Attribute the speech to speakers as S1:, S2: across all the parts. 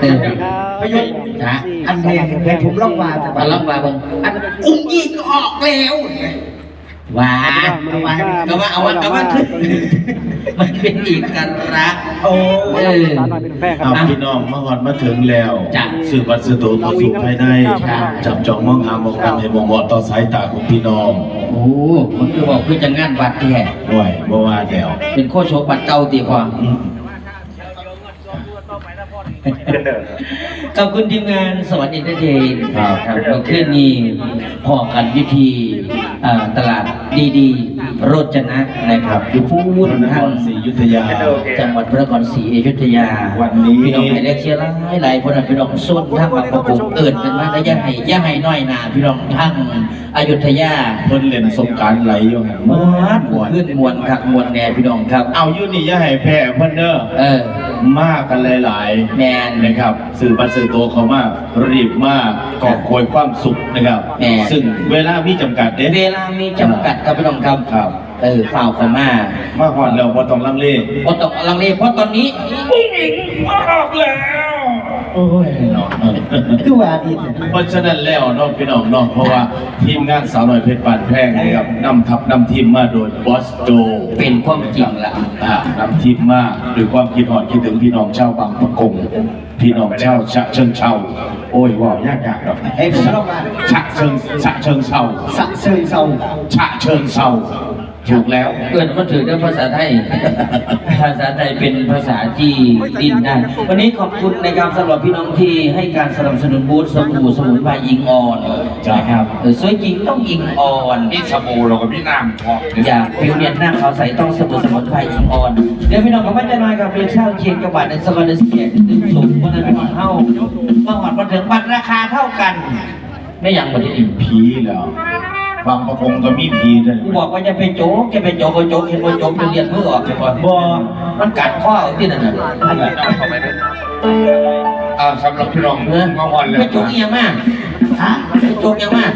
S1: เออ
S2: พยศ
S1: ฮะ
S2: อันเพลงเพลงผมร้องมาแต่
S1: มาลองมาเบิ่ง
S2: อันอุ้งยิงออกแล้ว
S1: ว้า
S2: เอาไว้
S1: ก็ว่าเอาว่าก็ว่าขึ้นมันเป็นอีกกันรัก
S2: โอ้
S1: เออ
S3: เอาพี่น้องมาหอดมาถึงแล้ว
S1: จ้ะ
S3: สื่อบัตรสื่อตัวต่อสู่ภายใน
S1: จ้ะ
S3: จับจองมองหามองกันให้มองมอต่อสายตาของพี่น้อง
S1: โอ้มันคือบอกคือจะงานวัดแท้
S3: ไหวบ่ว่าเดี๋ยว
S1: เป็นโคโชวัดเก่าตีพอ
S3: อืม
S1: ขอบคุณทีมงานสวัสดีเดเดนครับครับเมื่อคืนนี้พอกันวิธีอ่าตลาดดีๆ โรจนะนะครับอยู่พู
S3: พ
S1: ด
S3: ระนค
S1: ทาง
S3: รศรีอยุธยา
S1: จังหวัดพระนครศรีอยุธยา
S3: วันนี้
S1: พี่น้องไทยเล็กเชียร์หลายหลายคนน่ะพี่น้องส้นทั้งบางประกงเอิญกันมาแล้วอย่าให้อย่าให้น้อยหนาพี่น้องทั้งอยุธยา
S3: เพิ่นเล่นสงกรารไหลอยู่หัน
S1: มวนมวนขึ้นมวนคักมวนแน่พี่น้องครับ
S3: เอาอยู่นี่อย่าให้แพ้เพิ่นเด้อ
S1: เออ
S3: มากกันหลาย
S1: แมน
S3: ๆนะครับสื่อบัตรสื่อตัวเขามากรีบมากกอบโกยความสุขนะครับ
S1: แน่
S3: ซึ่งเวลามีจำกัดเด้
S1: เวลามีจำกัดครับพี่น้องครับ
S3: ครับ
S1: เออฝ่าวเข้ามา
S3: มาหอดแล้วบ่ต้องลังเล
S1: พอตกลังเลเพราะตอนนี้
S3: ออกแล้วโอ้ ยเนาะ
S2: คือว่าดีเถอะ
S3: เพราะฉะนั้นแล้วเน้องพี่น้องเน้องเพราะว่าทีมงานสาวน้อยเพชรปานแพงนะครับนำทัพนำทีมมาโดยบอสโจ
S1: เป็นความจริงละ
S3: อ่านำทีมมาด้วยความคิดหอดคิดถึงพี่น้องชาวบางประกงพี่น้องชาวฉะเชิงเชาโอ้ยว่ายากยากๆครับ
S2: ไอ้ผมร้องมา
S3: ฉะเชิงฉะเชิงเชา
S2: สะเซิงเศร้า
S3: ฉะเชิงเชา ถูกแล้ว
S1: เกิดมันถือเรื่องภาษาไทย ภาษาไทยเป็นภาษาที่ดิ้นได้ วันนี้ขอบคุณนะครับสำหรับพี่น้องที่ให้การสนับสนุนบูธสบู่สมุนไพรยิงออน
S3: จ้ะ
S1: นะครับเออสวยจริงต้องยิงออน
S4: นี่สบู่เรากับพี่น้ำพอ
S1: อยากผิวเนียนหน้าขาวใสต้องสบู่สมุนไพรยิงออน เดี๋ยวพี่น้องก็ไม่จะน้อยกับเรียนเช่าเคียงกับบัตรในสกอตเซียดึงสูงเพราะนั้นพี่น้องเท่าเมื่อหอดมาถึงบัตรราคาเท่ากัน ไม่ยังบัตรอีก
S3: ผีแล้วบางประกงก็มีผีด้วย
S1: กูบอกว่าจะไปโจ๊กจะไปโจ๊กก็โจ๊กเห็นว่าโจ๊กจะเรียนมือออกเลยว่า
S2: บ่
S1: มันกัดข้อเอาที่นั่นน่ะ
S4: อ่าสำหรับพี่น้อง
S1: เออ
S4: มาวันเลย
S1: ไปโจ๊กอีหยังมากฮะไปโจ๊กอีหยังมาก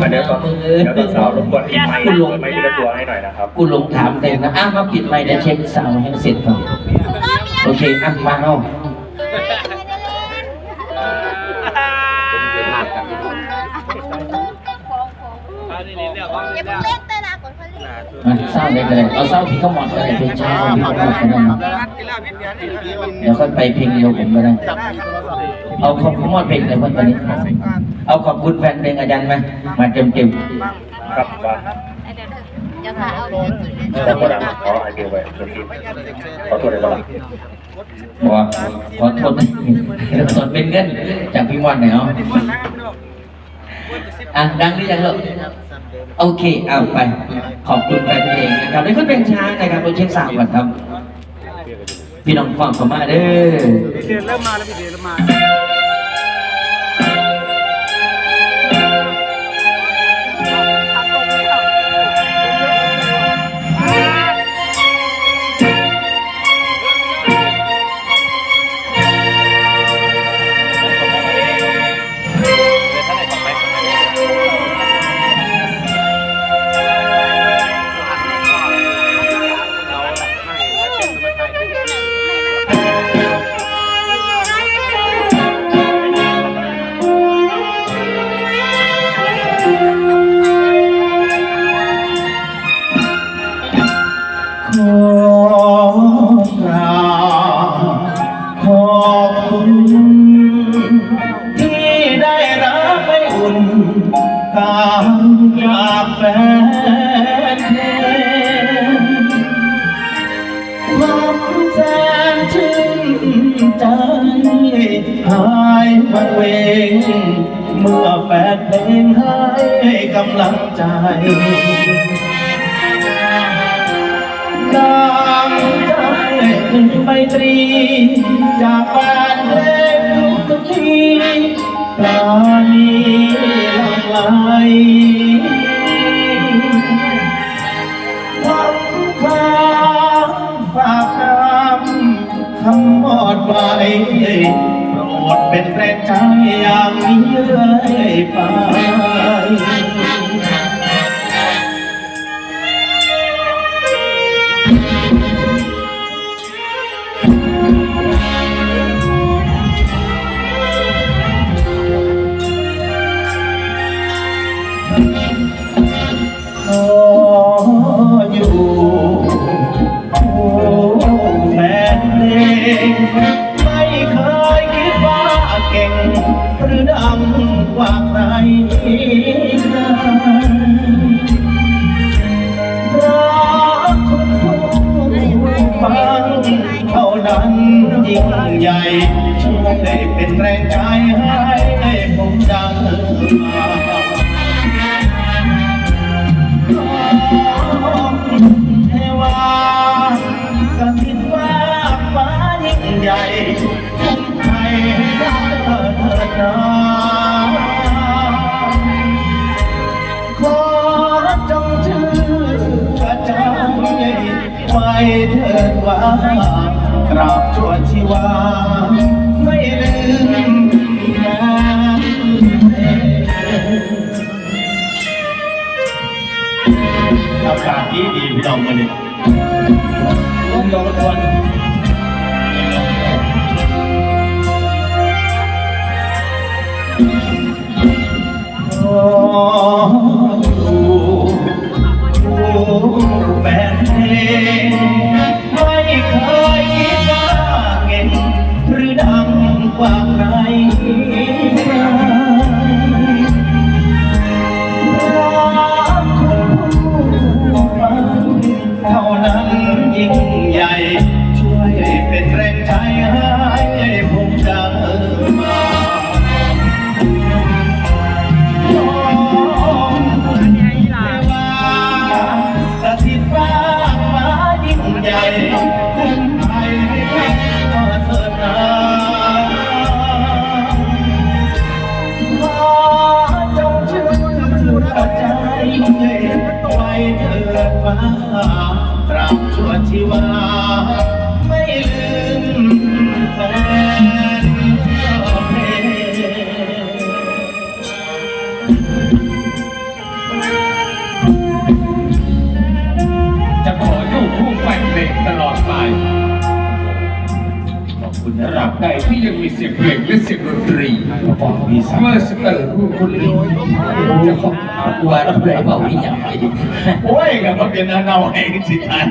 S5: มาเดี๋ยวก่อนเดี๋ยวตอนสาวรบกวนปิดไมค์เปิดไมค์ทีละตัวให้หน่อยนะครับ
S1: กูหลงถามเต็มนะอ้าวมาปิดไมค์เดี๋ยวเช็คสาวให้เสร็จก่อนโอเคอะมาเอา
S6: อย่าเพิ่งเล่นแต่ละก่อนเขาเล่น
S1: มาเศร้าเลยก็ได้เอาเศร้าพี่เขาหมดก็ได้เพลงเช้าพี่เขาหมดก็ได้นะเดี๋ยวค่อยไปเพลงเดียวผมก็ได้เอาขอบคุณหมดเพลงเลยเพื่อนตอนนี้ เอาขอบคุณแฟนเพลงอาจารย์ไหมมาเต็มเต็ม
S5: ครับว่า
S6: เดี๋ยวพาเอาเรื่องกินเล่น
S5: ขอโทษนะขอไอเดียไว้ตัวทีขอโทษเลยบ้าง
S1: ๆบอกว่าขอโทษสดเป็นเงินจากพี่มอนหน่อยเนาะ อะดังหรือยังลูกโอเคเอาไป ขอบคุณแฟนเพลงนะครับนี่ก็เป็นช้านะครับเราเช็คสาวก่อนครับ พี่น้องฟังเข้ามาเด
S3: เริ่มมา จากแฟนเพลงความแสนชื่นใจหายมันเวง เมื่อแฟนเพลงให้กำลังใจดังใจไมตรี จากแฟนเพลงทุกทุ กๆทีปราณีหลั่งไหลวังควางฝากน้ำคำมอดไว้โปรดเป็นแรงใจอย่างนี้เรื่อยไป ยิ่งใหญ่ช่วยเป็นแรงใจให้ผมดังมาขอเทวาสถิตว่าฟ้ายิ่งใหญ่คุ้มไทยได้เถิดนาขอจงเชื่อใจไว้เถิดว่า ตราบชั่วชีวา ไม่ลืมแม้อากาศดีดีพี่น้องมาเนี่ย
S1: ร่วมโยงกัน
S3: คุณ
S4: ต
S3: นะค
S4: รา
S3: รั
S4: บบใดที่ยังมีเสียงเพลงและเสียงดนตรี
S3: มีสาม
S4: เมื่อสเตอร์รูปคนนี้จะขอ
S1: กลัวแล้วเลยบอกพี่อย่างไร
S3: โอ้ยกับมันเป็นอันเอาเองสิทัน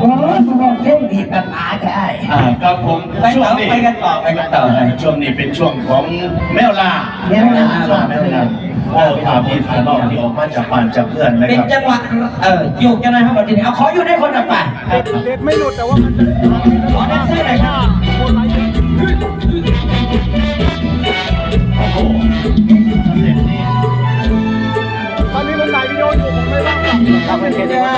S1: โอ้ยเส้นดีตัดหนาใช่
S3: อ่าครับผม
S1: ไป
S3: ช่ว
S1: ต่
S3: ง
S1: อ
S3: นี้
S1: ไปกันต่อไปกันต่อ
S3: ช่วงนี้เป็นช่วงของแมวล่า
S1: แมวล่า
S3: ช่วงแมวล่าโอ้ถามพี่ถามน้องที่ออกมาจากบ้านจากเพื่อนนะ
S1: เป็
S3: คนรับ
S1: จังหวะเออโยกกันหน่อยครับวันนี้เอาขออยู่ในคนละป่ะ
S2: เด็ดไม่หลุดแต่ว่ามัน
S1: ขอแดนเซอร์หน่อยครับ
S2: คนไร้ ตอนนี้ผมถ่ายวิดีโออยู่ผมไม่ว่างหรอก
S1: ทำให้เห็นว่า